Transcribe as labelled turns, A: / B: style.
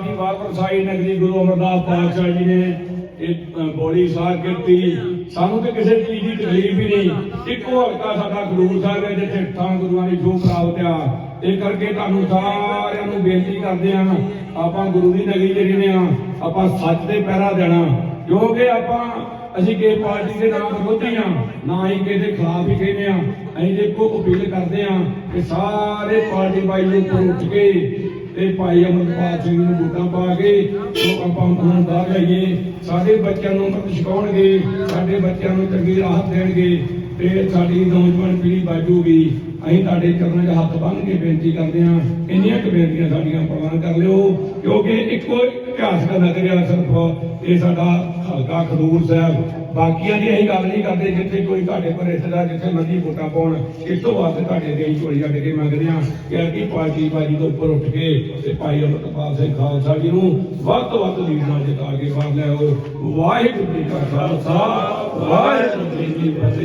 A: ਦੀ ਵਾਰ ਸਾਈ ਨਗਰੀ ਗੁਰੂ ਅਮਰਦਾਸ ਪਾਤਸ਼ਾਹ ਜੀ ਨੇ। ਇਹ ਬੋਲੀ ਸਾਹਿਬ ਕੀਤੀ। ਸਾਨੂੰ ਤੇ ਕਿਸੇ ਚੀਜ਼ ਦੀ ਤਕਲੀਫ ਹੀ ਨਹੀਂ। ਇੱਕੋ ਹਲਕਾ ਸਾਡਾ ਖਡੂਰ ਸਾਹਿਬ ਹੈ ਜਿੱਥੇ ਥਾਂ ਗੁਰੂਆਂ ਦੀ ਜੋ ਪ੍ਰਾਪਤ ਆ ਇਹ ਕਰਕੇ ਤੁਹਾਨੂੰ ਸਾਰਿਆਂ ਨੂੰ ਬੇਨਤੀ ਕਰਦੇ ਹਾਂ, ਆਪਾਂ ਗੁਰੂ ਦੀ ਨਗਰੀ ਜਿਹੜੀ ਆ ਆਪਾਂ ਸੱਚ ਤੇ ਪਹਿਰਾ ਦੇਣਾ। ਕਿਉਂਕਿ ਆਪਾਂ, ਅਸੀਂ ਕਿਸੇ ਪਾਰਟੀ ਦੇ ਨਾਮ ਵਿਰੋਧੀ ਆ ਨਾ ਹੀ ਕਿਸੇ ਦੇ ਖਿਲਾਫ ਹੀ ਕਹਿੰਦੇ ਆ ਅਸੀਂ ਦੇਖੋ ਅਪੀਲ ਕਰਦੇ ਆ ਕਿ ਸਾਰੇ ਪਾਰਟੀ ਬਾਈ ਨੂੰ ਉੱਠ ਕੇ ਤੇ ਭਾਈ ਅਮਰਪਾਲ ਸਿੰਘ ਨੂੰ ਵੋਟਾਂ ਪਾ ਕੇ ਉਹ ਆਪਾਂ ਉਹਨਾਂ ਬਾਹਰ ਜਾਈਏ ਸਾਡੇ ਬੱਚਿਆਂ ਨੂੰ ਮਤ ਸਿਖਾਉਣਗੇ ਸਾਡੇ ਬੱਚਿਆਂ ਨੂੰ ਚੰਗੀ ਰਾਹਤ ਦੇਣਗੇ ਤੇ ਸਾਡੀ ਨੌਜਵਾਨ ਪੀੜ੍ਹੀ ਬਾਜੂਗੀ ਅਸੀਂ ਤੁਹਾਡੇ ਚਰਨਾਂ 'ਚ ਹੱਥ ਬੰਨ੍ਹ ਕੇ ਬੇਨਤੀ ਕਰਦੇ ਹਾਂ, ਇੰਨੀਆਂ ਕੁ ਬੇਨਤੀਆਂ ਸਾਡੀਆਂ ਪ੍ਰਵਾਨ ਕਰ ਲਿਓ, ਕਿਉਂਕਿ ਇੱਕੋ ਇਤਿਹਾਸ ਦਾ ਨਜ਼ਰੀਆ ਸਿਰਫ, ਇਹ ਸਾਡਾ ਹਲਕਾ ਖਡੂਰ ਸਾਹਿਬ। ਬਾਕੀਆਂ ਦੀ ਅਸੀਂ ਗੱਲ ਨਹੀਂ ਕਰਦੇ ਜਿੱਥੇ ਕੋਈ ਤੁਹਾਡੇ ਪਰ ਰਿਸ਼ਤੇਦਾਰ ਜਿੱਥੇ ਮਰਜ਼ੀ ਵੋਟਾਂ ਪਾਉਣ। ਇਸ ਤੋਂ ਵਾਸਤੇ ਤੁਹਾਡੇ ਦੇ ਝੋਲੀ ਛੱਡ ਕੇ ਮੰਗਦੇ ਹਾਂ ਕਿ ਕਿ ਪਾਰਟੀ ਬਾਜੀ ਤੋਂ ਉੱਪਰ ਉੱਠ ਕੇ ਤੇ ਭਾਈ ਅਮਰਪਾਲ ਸਿੰਘ ਖਾਲਸਾ ਜੀ ਨੂੰ ਵੱਧ ਤੋਂ ਵੱਧ ਲੀਡਰਾਂ ਨਾਲ ਜਿਤਾ ਕੇ ਬਾਹਰ ਲਿਆਓ। ਵਾਹਿਗੁਰੂ ਜੀ ਕਾ ਖਾਲਸਾ, ਵਾਹਿਗੁਰੂ ਜੀ ਕੀ ਫਤਿਹ।